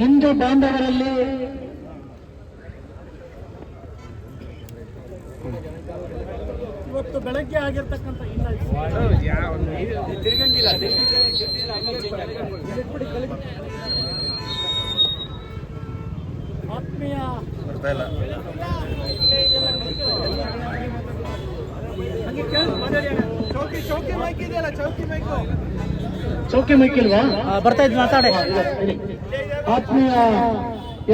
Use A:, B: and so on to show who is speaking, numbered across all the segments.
A: ಹಿಂದೂ ಬಾಂಧವರಲ್ಲಿ
B: ಇವತ್ತು ಬೆಳಗ್ಗೆ ಆಗಿರ್ತಕ್ಕಂಥ ಆತ್ಮೀಯ.
C: ಚೌಕಿ ಚೌಕಿ ಮೈಕ್ ಇದೆಯಲ್ಲ ಚೌಕಿ ಬೇಕು
A: ಚೌಕಿ ಮೈಕಿಲ್ವಾ
B: ಬರ್ತಾ ಇದ್ ಮಾತಾಡಿ.
A: ಆತ್ಮೀಯ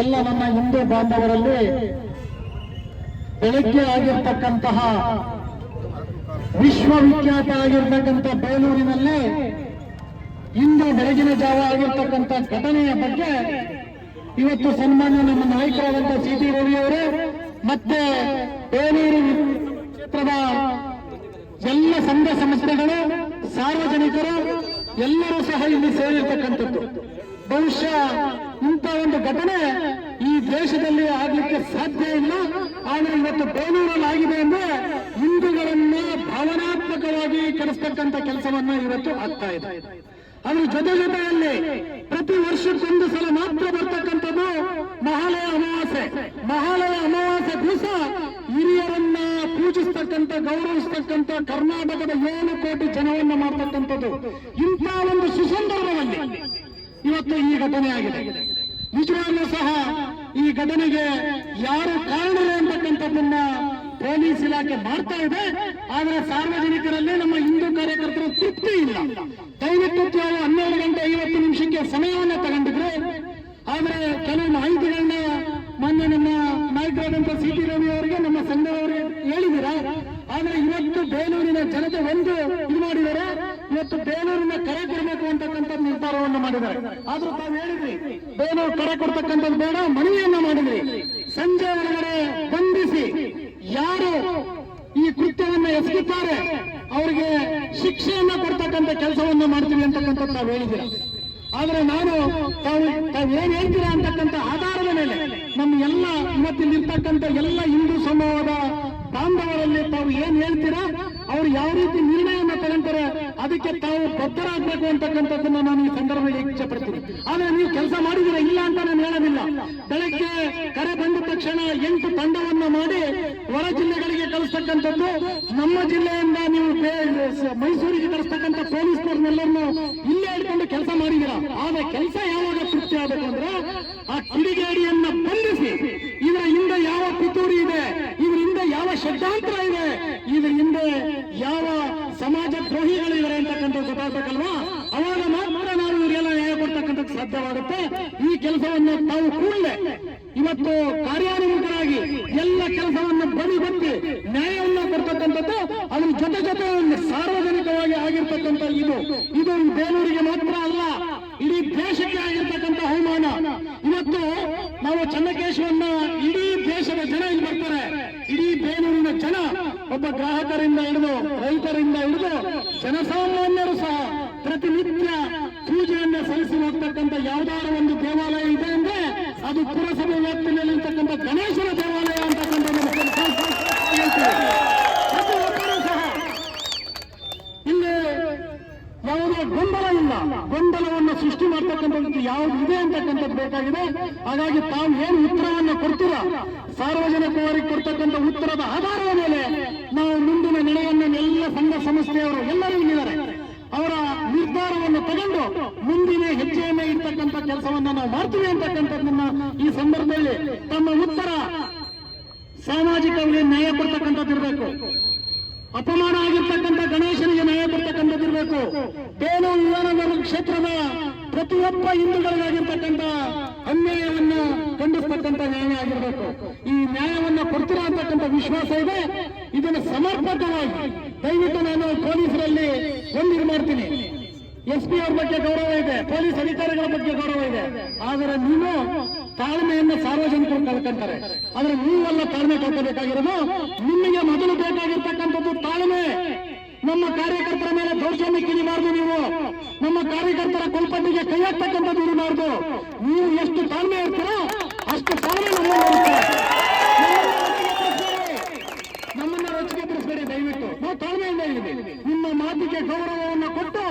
A: ಎಲ್ಲ ನಮ್ಮ ಹಿಂದೂ ಬಾಂಧವರಲ್ಲಿ ಬೆಳಗ್ಗೆ ಆಗಿರ್ತಕ್ಕಂತಹ ವಿಶ್ವವಿಖ್ಯಾತ ಆಗಿರ್ತಕ್ಕಂಥ ಬೇಲೂರಿನಲ್ಲಿ ಇಂದು ಬೆಳಗಿನ ಜಾವ ಆಗಿರ್ತಕ್ಕಂಥ ಘಟನೆಯ ಬಗ್ಗೆ ಇವತ್ತು ಸನ್ಮಾನ್ಯ ನಮ್ಮ ನಾಯಕರಾದಂಥ ಸಿ ಟಿ ಅವರೇ ಮತ್ತೆ ಬೇಲೂರು ಕ್ಷೇತ್ರದ ಎಲ್ಲ ಸಂಘ ಸಂಸ್ಥೆಗಳು, ಸಾರ್ವಜನಿಕರು ಎಲ್ಲರೂ ಸಹ ಇಲ್ಲಿ ಸೇರಿರ್ತಕ್ಕಂಥದ್ದು. ಬಹುಶಃ ಇಂಥ ಒಂದು ಘಟನೆ ಈ ದೇಶದಲ್ಲಿ ಆಗಲಿಕ್ಕೆ ಸಾಧ್ಯ ಇಲ್ಲ. ಆದರೆ ಇವತ್ತು ಬೇಲೂರಲ್ಲಿ ಆಗಿದೆ ಅಂದ್ರೆ ಹಿಂದೂಗಳನ್ನ ಭಾವನಾತ್ಮಕವಾಗಿ ಕೆಡಿಸ್ತಕ್ಕಂಥ ಕೆಲಸವನ್ನ ಇವತ್ತು ಆಗ್ತಾ ಇದೆ. ಅದ್ರ ಜೊತೆ ಜೊತೆಯಲ್ಲಿ ಪ್ರತಿ ವರ್ಷಕ್ಕೊಂದು ಸಲ ಮಾತ್ರ ಬರ್ತಕ್ಕಂಥದ್ದು ಮಹಾಲಯ ಅಮಾವಾಸ್ಯೆ. ಮಹಾಲಯ ಅಮಾವಾಸ್ಯೆ ದಿವಸ ಹಿರಿಯರನ್ನ ಪೂಜಿಸ್ತಕ್ಕಂಥ, ಗೌರವಿಸ್ತಕ್ಕಂಥ ಕರ್ನಾಟಕದ ಏಳು ಕೋಟಿ ಜನವನ್ನ ಮಾಡ್ತಕ್ಕಂಥದ್ದು. ಇಂಥ ಒಂದು ಸುಸಂದರ್ಭದಲ್ಲಿ ಈ ಘಟನೆ ಆಗಿದೆ. ನಿಜವಾಗ್ಲೂ ಸಹ ಈ ಘಟನೆಗೆ ಯಾರು ಕಾರಣರು ಅಂತಕ್ಕಂಥದ್ದನ್ನ ಪೊಲೀಸ್ ಇಲಾಖೆ ಮಾಡ್ತಾ ಇದೆ. ಆದ್ರೆ ಸಾರ್ವಜನಿಕರಲ್ಲಿ ನಮ್ಮ ಹಿಂದೂ ಕಾರ್ಯಕರ್ತರ ತೃಪ್ತಿ ಇಲ್ಲ. ದಯವಿಟ್ಟು ತಾವು ಹನ್ನೆರಡು ಗಂಟೆ ಐವತ್ತು ನಿಮಿಷಕ್ಕೆ ಸಮಯವನ್ನ ತಗೊಂಡಿದ್ರು. ಆದ್ರೆ ಕೆಲವು ಮಾಹಿತಿಗಳನ್ನ ಮೊನ್ನೆ ನಮ್ಮ ನಾಯಕರಾದಂತ ಸಿ ಟಿ ರವಿ ಅವರಿಗೆ, ನಮ್ಮ ಸಂಘದವರಿಗೆ ಹೇಳಿದಿರ ಆದ್ರೆ ಇವತ್ತು ಬೇಲೂರಿನ ಜನತೆ ಒಂದು ಇದು ಮಾಡಿದ್ದಾರೆ. ಇವತ್ತು ಬೇಲೂರಿನ ಕರೆ ಕೊಡಬೇಕು ಅಂತಕ್ಕಂಥ ನಿರ್ಧಾರವನ್ನು ಮಾಡಿದ್ದಾರೆ. ಆದ್ರೂ ತಾವು ಹೇಳಿದ್ರಿ, ಬೇಲೂರು ಕರೆ ಕೊಡ್ತಕ್ಕಂಥದ್ದು ಬೇಡ, ಮನವಿಯನ್ನ ಮಾಡಿದ್ರಿ. ಸಂಜೆ ಒಳಗಡೆ ಬಂಧಿಸಿ ಯಾರು ಈ ಕೃತ್ಯವನ್ನು ಎಸಗುತ್ತಾರೆ ಅವರಿಗೆ ಶಿಕ್ಷೆಯನ್ನ ಕೊಡ್ತಕ್ಕಂಥ ಕೆಲಸವನ್ನ ಮಾಡ್ತೀವಿ ಅಂತಕ್ಕಂಥದ್ದು ತಾವು ಹೇಳಿದ್ರಿ ಆದ್ರೆ ನಾನು ತಾವು ತಾವು ಏನ್ ಹೇಳ್ತೀರಾ ಅಂತಕ್ಕಂಥ ಆಧಾರದ ಮೇಲೆ ನಮ್ಮ ಎಲ್ಲ ಇವತ್ತಿಲ್ಲಿರ್ತಕ್ಕಂಥ ಎಲ್ಲ ಹಿಂದೂ ಸಮೂಹದ ಬಾಂಧವರಲ್ಲಿ ತಾವು ಏನ್ ಹೇಳ್ತೀರಾ? ಅವ್ರು ಯಾವ ರೀತಿ ನಿರ್ಣಯನ ತಗೊಂತಾರೆ, ಅದಕ್ಕೆ ತಾವು ಬದ್ಧರಾಗಬೇಕು ಅಂತಕ್ಕಂಥದ್ದನ್ನ ನಾನು ಈ ಸಂದರ್ಭದಲ್ಲಿ ಇಚ್ಛೆ ಪಡ್ತೀನಿ ಆದ್ರೆ ನೀವು ಕೆಲಸ ಮಾಡಿದಿರ ಇಲ್ಲ ಅಂತ ನಾನು ಹೇಳೋದಿಲ್ಲ. ಬೆಳಗ್ಗೆ ಕರೆ ಬಂದ ತಕ್ಷಣ ಎಂಟು ತಂಡವನ್ನ ಮಾಡಿ ಹೊರ ಜಿಲ್ಲೆಗಳಿಗೆ ಕಳಿಸ್ತಕ್ಕಂಥದ್ದು ನಮ್ಮ ಜಿಲ್ಲೆಯಿಂದ ನೀವು ಮೈಸೂರಿಗೆ ಕಳಿಸ್ತಕ್ಕಂಥ ಪೊಲೀಸ್ನವ್ರನ್ನೆಲ್ಲರನ್ನು ಇಲ್ಲೇ ಇಟ್ಕೊಂಡು ಕೆಲಸ ಮಾಡಿದೀರ ಆದ್ರೆ ಕೆಲಸ ಯಾವಾಗ ತೃಪ್ತಿ ಆಗಬೇಕು ಅಂದ್ರೆ ಆ ಕಿಡಿಗೇಡಿಯನ್ನ ಬಂಧಿಸಿ, ಇದರ ಹಿಂದೆ ಯಾವ ಪಿತೂರಿ ಇದೆ ಹಿಂದೆ ಯಾವ ಷಡ್ಯಂತ್ರ ಇದೆ ಇದ್ರ ಹಿಂದೆ ಯಾವ ಸಮಾಜ ದ್ರೋಹಿಗಳಿದ್ದಾರೆ ಅಂತಕ್ಕಂಥದ್ದು ಗೊತ್ತಾಗಬೇಕಲ್ವಾ ಅವಾಗ ಮಾತ್ರ ನಾವು ಇವರಿಗೆಲ್ಲ ನ್ಯಾಯ ಕೊಡ್ತಕ್ಕಂಥದ್ದು ಸಾಧ್ಯವಾಗುತ್ತೆ ಈ ಕೆಲಸವನ್ನು ತಾವು ಕೂಡಲೇ ಇವತ್ತು ಕಾರ್ಯಾನ್ವಿತರಾಗಿ ಎಲ್ಲ ಕೆಲಸವನ್ನು ಬದಿ ಬಂದು ನ್ಯಾಯವನ್ನು ಕೊಡ್ತಕ್ಕಂಥದ್ದು, ಅದ್ರ ಜೊತೆ ಜೊತೆ ಒಂದು ಸಾರ್ವಜನಿಕವಾಗಿ ಆಗಿರ್ತಕ್ಕಂಥ ಇದು. ಇದು ಬೇಲೂರಿಗೆ ಮಾತ್ರ ಅಲ್ಲ, ಇಡೀ ದೇಶಕ್ಕೆ ಆಗಿರ್ತಕ್ಕಂಥ ಅವಮಾನ. ಇವತ್ತು ನಾವು ಚನ್ನಕೇಶವನ್ನ ಇಡೀ ದೇಶದ ಜನ ಇಲ್ಲಿ ಬರ್ತಾರೆ. ಇಡೀ ಬೇಲೂರಿನ ಜನ ಒಬ್ಬ ಗ್ರಾಹಕರಿಂದ ಹಿಡಿದು ರೈತರಿಂದ ಹಿಡಿದು ಜನಸಾಮಾನ್ಯರು ಸಹ ಪ್ರತಿನಿತ್ಯ ಪೂಜೆಯನ್ನ ಸಲ್ಲಿಸಿ ಹೋಗ್ತಕ್ಕಂಥ ಯಾವ್ದಾದ್ರು ಒಂದು ದೇವಾಲಯ ಇದೆ ಅಂದ್ರೆ ಅದು ಪುರಸಭೆ ವ್ಯಾಪ್ತಿಯಲ್ಲಿರ್ತಕ್ಕಂಥ ಗಣೇಶನ ದೇವಾಲಯ ಅಂತಕ್ಕಂಥ ಇಲ್ಲಿ ಯಾವುದೇ ಗೊಂದಲ ಇಲ್ಲ. ಗೊಂದಲವನ್ನು ಸೃಷ್ಟಿ ಮಾಡ್ತಕ್ಕಂಥದ್ದು ಯಾವ್ದು ಇದೆ ಅಂತಕ್ಕಂಥದ್ದು ಬೇಕಾಗಿದೆ. ಹಾಗಾಗಿ ತಾವು ಏನು ಉತ್ತರವನ್ನು ಕೊಡ್ತೀರಾ? ಸಾರ್ವಜನಿಕವಾಗಿ ಕೊಡ್ತಕ್ಕಂಥ ಉತ್ತರದ ಆಧಾರದ ಮೇಲೆ ನಾವು ಮುಂದಿನ ನಡೆಯನ್ನು ಎಲ್ಲ ಸಂಘ ಸಂಸ್ಥೆಯವರು ಎಲ್ಲರೂ ಇಲ್ಲಿದ್ದಾರೆ. ಅವರ ನಿರ್ಧಾರವನ್ನು ತಗೊಂಡು ಮುಂದಿನ ಹೆಜ್ಜೆಯನ್ನ ಇರ್ತಕ್ಕಂಥ ಕೆಲಸವನ್ನ ನಾವು ಮಾಡ್ತೀವಿ ಅಂತಕ್ಕಂಥದ್ದನ್ನ ಈ ಸಂದರ್ಭದಲ್ಲಿ ತಮ್ಮ ಉತ್ತರ ಸಾಮಾಜಿಕವಾಗಿ ನ್ಯಾಯ ಕೊಡ್ತಕ್ಕಂಥದ್ದಿರಬೇಕು ಅಪಮಾನ ಆಗಿರ್ತಕ್ಕಂಥ ಗಣೇಶನಿಗೆ ನ್ಯಾಯ ಕೊಡ್ತಕ್ಕಂಥದ್ದಿರಬೇಕು ಬೇಲೂರು ವಿಧಾನಸಭಾ ಕ್ಷೇತ್ರದ ಪ್ರತಿಯೊಬ್ಬ ಹಿಂದೂಗಳಿಗಾಗಿರ್ತಕ್ಕಂಥ ಅನ್ಯಾಯವನ್ನ ಖಂಡಿಸ್ತಕ್ಕಂಥ ನ್ಯಾಯ ಆಗಿರಬೇಕು. ಈ ನ್ಯಾಯವನ್ನ ಕೊಡ್ತೀರಾ ಅಂತಕ್ಕಂಥ ವಿಶ್ವಾಸ ಇದೆ. ಇದನ್ನು ಸಮರ್ಪಕವಾಗಿ ದಯವಿಟ್ಟು ನಾನು ಪೊಲೀಸರಲ್ಲಿ ಒಂದು ಮಾಡ್ತೀನಿ? ಎಸ್ ಪಿ ಅವ್ರ ಬಗ್ಗೆ ಗೌರವ ಇದೆ, ಪೊಲೀಸ್ ಅಧಿಕಾರಿಗಳ ಬಗ್ಗೆ ಗೌರವ ಇದೆ. ಆದರೆ ನೀವು ತಾಳ್ಮೆಯನ್ನು ಸಾರ್ವಜನಿಕರು ಕಳ್ಕೊಂತಾರೆ. ಆದ್ರೆ ನೀವೆಲ್ಲ ತಾಳ್ಮೆ ಕಳ್ಕೋಬೇಕಾಗಿರೋದು ನಿಮಗೆ ಮೊದಲು ಬೇಕಾಗಿರ್ತಕ್ಕಂಥದ್ದು ತಾಳ್ಮೆ. ನಮ್ಮ ಕಾರ್ಯಕರ್ತರ ಮೇಲೆ ದೌರ್ಜನ್ಯ ಕಿಡಿಬಾರ್ದು ನೀವು. ನಮ್ಮ ಕಾರ್ಯಕರ್ತರ ಕೊಲ್ಪಟ್ಟಿಗೆ ಕೈ ಹಾಕ್ತಕ್ಕಂಥದ್ದು ನೀವು ಎಷ್ಟು ತಾಳ್ಮೆ ಇರ್ತೀರೋ ಅಷ್ಟು ತಾಳ್ಮೆ ನಮ್ಮಲ್ಲಿ ನಮ್ಮನ್ನ ರೊಚ್ಚಿಗೆ ಬಿಡಿಸಬೇಡಿ ದಯವಿಟ್ಟು ನಾವು ತಾಳ್ಮೆಯಿಂದ ಇದ್ದೀವಿ ನಿಮ್ಮ ಮಾತಿಗೆ ಗೌರವವನ್ನು ಕೊಟ್ಟು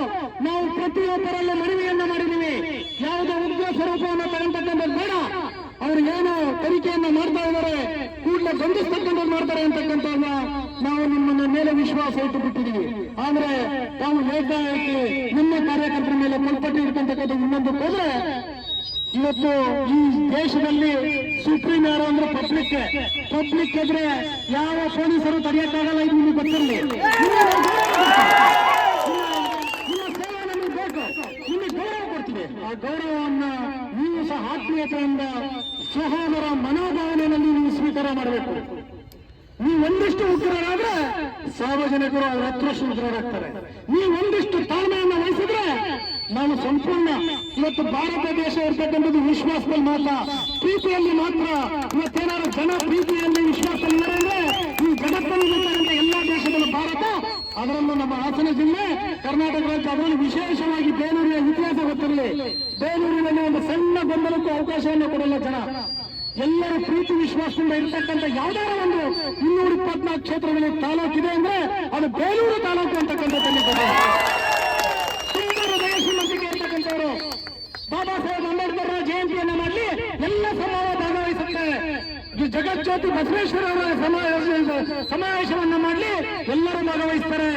A: ನಾವು ಪ್ರತಿಯೊಬ್ಬರಲ್ಲೂ ಮನವಿಯನ್ನ ಮಾಡಿದ್ದೀವಿ ಯಾವುದೇ ಉಗ್ರ ಸ್ವರೂಪವನ್ನು ತಗೊಂತಕ್ಕಂಥ ತನಿಖೆಯನ್ನ ಮಾಡ್ತಾ ಇದ್ದಾರೆ. ಕೂಡಲೇ ಬಂಧಿಸ್ತಕ್ಕಂಥ ಮಾಡ್ತಾರೆ ಅಂತಕ್ಕಂಥ ನಾವು ನಿಮ್ಮನ್ನ ಮೇಲೆ ವಿಶ್ವಾಸ ಇಟ್ಟು ಬಿಟ್ಟಿದ್ದೀವಿ ಆದ್ರೆ ತಾವು ಏಕಾಏಕಿ ನಿಮ್ಮ ಕಾರ್ಯಕರ್ತರ ಮೇಲೆ ಮುಲ್ಪಟ್ಟು ಇರ್ತಕ್ಕಂಥದ್ದು ಇನ್ನೊಂದು ಹೋದ್ರೆ ಇವತ್ತು ಈ ದೇಶದಲ್ಲಿ ಸುಪ್ರೀಂ ಯಾರು ಅಂದ್ರೆ ಪಬ್ಲಿಕ್ ಪಬ್ಲಿಕ್ ಎದ್ರೆ ಯಾವ ಪೊಲೀಸರು ತಡೆಯಕ್ಕಾಗಲ್ಲ ಇದು ನಿಮಗೆ ಗೊತ್ತಿರಲಿ. ಆ ಗೌರವವನ್ನ ನೀವು ಸಹ ಆತ್ಮೀಯತೆಯಿಂದ ಸಹೋದರ ಮನೋಭಾವನೆಯಲ್ಲಿ ಮಾಡಬೇಕು. ನೀವು ಒಂದಿಷ್ಟು ಉಗ್ರರಾದ್ರೆ ಸಾರ್ವಜನಿಕರು ಅವ್ರ ಹತ್ರಷ್ಟು ಉಗ್ರರಾಗ್ತಾರೆ ನೀವು ಒಂದಿಷ್ಟು ತಾಳ್ಮೆಯನ್ನು ವಹಿಸಿದ್ರೆ ನಾನು ಸಂಪೂರ್ಣ ಇವತ್ತು ಭಾರತ ದೇಶ ಇರ್ತಕ್ಕಂಥದ್ದು ವಿಶ್ವಾಸದಲ್ಲಿ ಮಾತ್ರ. ಪ್ರೀತಿಯಲ್ಲಿ ಮಾತ್ರ. ಇವತ್ತೇನಾದ್ರು ಜನ ಪ್ರೀತಿಯಲ್ಲಿ ಇದ್ದಾರೆ ಅಂದ್ರೆ ಈ ಜಗತ್ತಲ್ಲಿ ಇರ್ತಕ್ಕಂಥ ಎಲ್ಲಾ ದೇಶಗಳು ಭಾರತ, ಅದರಲ್ಲೂ ನಮ್ಮ ಹಾಸನ ಜಿಲ್ಲೆ, ಕರ್ನಾಟಕ ರಾಜ್ಯ, ಅದರಲ್ಲಿ ವಿಶೇಷವಾಗಿ ಬೇಲೂರಿನ ಇತಿಹಾಸ ಗೊತ್ತಿರಲಿ. ಬೇಲೂರಿನಲ್ಲಿ ಒಂದು ಸಣ್ಣ ಗೊಂದಲಕ್ಕೂ ಅವಕಾಶವನ್ನು ಕೊಡಲ್ಲ ಜನ. ಎಲ್ಲರೂ ಪ್ರೀತಿ ವಿಶ್ವಾಸದಿಂದ ಇರತಕ್ಕಂತ ಯಾವ್ದಾರ ಒಂದು ಇನ್ನೂರ ಇಪ್ಪತ್ನಾಲ್ಕು ಕ್ಷೇತ್ರಗಳಲ್ಲಿ ತಾಲೂಕಿದೆ ಅಂದ್ರೆ ಅದು ಬೇಲೂರು ತಾಲೂಕು ಅಂತಕ್ಕಂಥದ್ದನ್ನು ಈ ಜಗಜ್ಯೋತಿ ಬಸವೇಶ್ವರ ಅವರ ಸಮಾವೇಶ ಸಮಾವೇಶವನ್ನ ಮಾಡಲಿ, ಎಲ್ಲರೂ ಭಾಗವಹಿಸ್ತಾರೆ.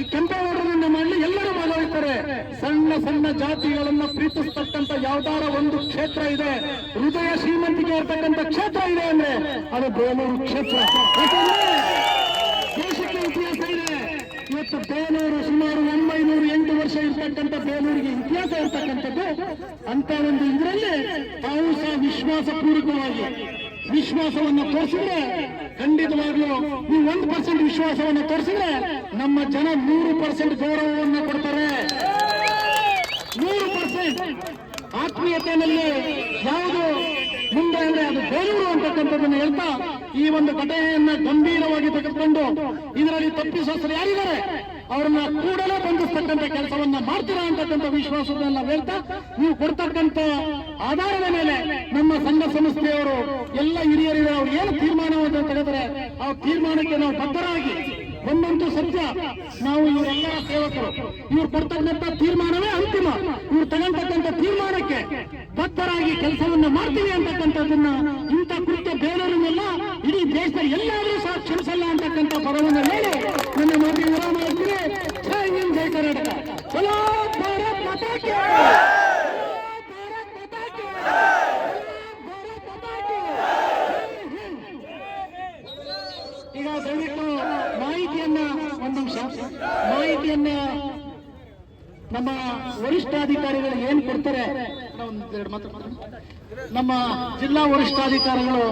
A: ಈ ಕೆಂಪೇಗೌಡರನ್ನ ಮಾಡಲಿ, ಎಲ್ಲರೂ ಭಾಗವಹಿಸ್ತಾರೆ. ಸಣ್ಣ ಸಣ್ಣ ಜಾತಿಗಳನ್ನ ಪ್ರೀತಿಸ್ತಕ್ಕಂಥ ಯಾವ್ದಾರ ಒಂದು ಕ್ಷೇತ್ರ ಇದೆ. ಹೃದಯ ಶ್ರೀಮಂತಿಕೆ ಇರ್ತಕ್ಕಂಥ ಕ್ಷೇತ್ರ ಇದೆ ಅಂದ್ರೆ ಅದು ಬೇಲೂರು ಕ್ಷೇತ್ರ. ದೇಶಕ್ಕೆ ಇತಿಹಾಸ ಇದೆ. ಇವತ್ತು ಬೇಲೂರು ಸುಮಾರು ಒಂಬೈನೂರು ಎಂಟು ವರ್ಷ ಇರ್ತಕ್ಕಂಥ ಬೇಲೂರಿಗೆ ಇತಿಹಾಸ ಇರ್ತಕ್ಕಂಥದ್ದು, ಅಂತ ಒಂದು ಇದರಲ್ಲಿ ತಾವು ಸಹ ವಿಶ್ವಾಸ ಪೂರ್ವಕವಾಗಿ ವಿಶ್ವಾಸವನ್ನು ತೋರಿಸಿದ್ರೆ ಖಂಡಿತವಾಗ್ಲೂ ನೀವು ಒಂದು ಪರ್ಸೆಂಟ್ ವಿಶ್ವಾಸವನ್ನು ತೋರಿಸಿದ್ರೆ ನಮ್ಮ ಜನ ನೂರು ಪರ್ಸೆಂಟ್ ಗೌರವವನ್ನು ಕೊಡ್ತಾರೆ. ನೂರು ಪರ್ಸೆಂಟ್ ಆತ್ಮೀಯತೆಯಲ್ಲಿ ಯಾವುದು ಮುಂದೆ ಅಂದ್ರೆ ಅದು ಬೇಲೂರು ಅಂತಕ್ಕಂಥದ್ದನ್ನು ಹೇಳ್ತಾ ಈ ಒಂದು ಘಟನೆಯನ್ನ ಗಂಭೀರವಾಗಿ ತೆಗೆದುಕೊಂಡು ಇದರಲ್ಲಿ ತಪ್ಪಿಸೋಸರು ಯಾರಿದ್ದಾರೆ? ಅವ್ರನ್ನ ಕೂಡಲೇ ಬಂಧಿಸ್ತಕ್ಕಂಥ ಕೆಲಸವನ್ನ ಮಾಡ್ತೀರಾ ಅಂತಕ್ಕಂಥ ವಿಶ್ವಾಸವನ್ನ ಹೇಳ್ತಾ, ನೀವು ಕೊಡ್ತಕ್ಕಂಥ ಆಧಾರದ ಮೇಲೆ ನಮ್ಮ ಸಂಘ ಸಂಸ್ಥೆಯವರು ಎಲ್ಲ ಹಿರಿಯರಿಗೆ ಅವ್ರು ಏನು ತೀರ್ಮಾನವನ್ನು ತೆಗೆದರೆ, ಆ ತೀರ್ಮಾನಕ್ಕೆ ನಾವು ಬದ್ಧರಾಗಿ, ಒಂದಂತೂ ಸತ್ಯ, ನಾವು ಇವರೆಲ್ಲರ ಸೇವಕರು, ಇವ್ರು ಕೊಡ್ತಕ್ಕಂಥ ತೀರ್ಮಾನವೇ ಅಂತಿಮ. ಇವ್ರು ತಗೊಂತಕ್ಕಂಥ ತೀರ್ಮಾನಕ್ಕೆ ಬದ್ಧರಾಗಿ ಕೆಲಸವನ್ನು ಮಾಡ್ತೀವಿ ಅಂತಕ್ಕಂಥದ್ದನ್ನ ಇಂಥ ಕೃತ್ಯ ಬೇರೆಯವರನ್ನೆಲ್ಲ ಇಡೀ ದೇಶದಲ್ಲಿ ಎಲ್ಲಾದ್ರೂ ಸಹ ಕ್ಷಮಿಸಲ್ಲ ಅಂತಕ್ಕಂಥ ಪದವನ್ನು ಹೇಳಿ ನನ್ನ ಮಾತಿಗೆ ವಿರಾಮ ಮಾಡ್ತೀನಿ ಜೈ ಹಿಂದ್ ಜೈ ಕರ್ನಾಟಕ ಚಲೋ ಭಾರತ್ ಮಾತಾ ಕಿ ಜೈ! ಭಾರತ್ ಮಾತಾ ಕಿ ಜೈ! ಭಾರತ್ ಮಾತಾ ಕಿ ಜೈ ಹಿಂದ್! ಈಗ ದಯವಿಟ್ಟು ಮಾಹಿತಿಯನ್ನ ಒಂದು ನಿಮಿಷ. ಮಾಹಿತಿಯನ್ನ ನಮ್ಮ ವರಿಷ್ಠಾಧಿಕಾರಿಗಳು ಏನ್ ಕೊಡ್ತಾರೆ? ನಮ್ಮ ಜಿಲ್ಲಾ ವರಿಷ್ಠಾಧಿಕಾರಿಗಳು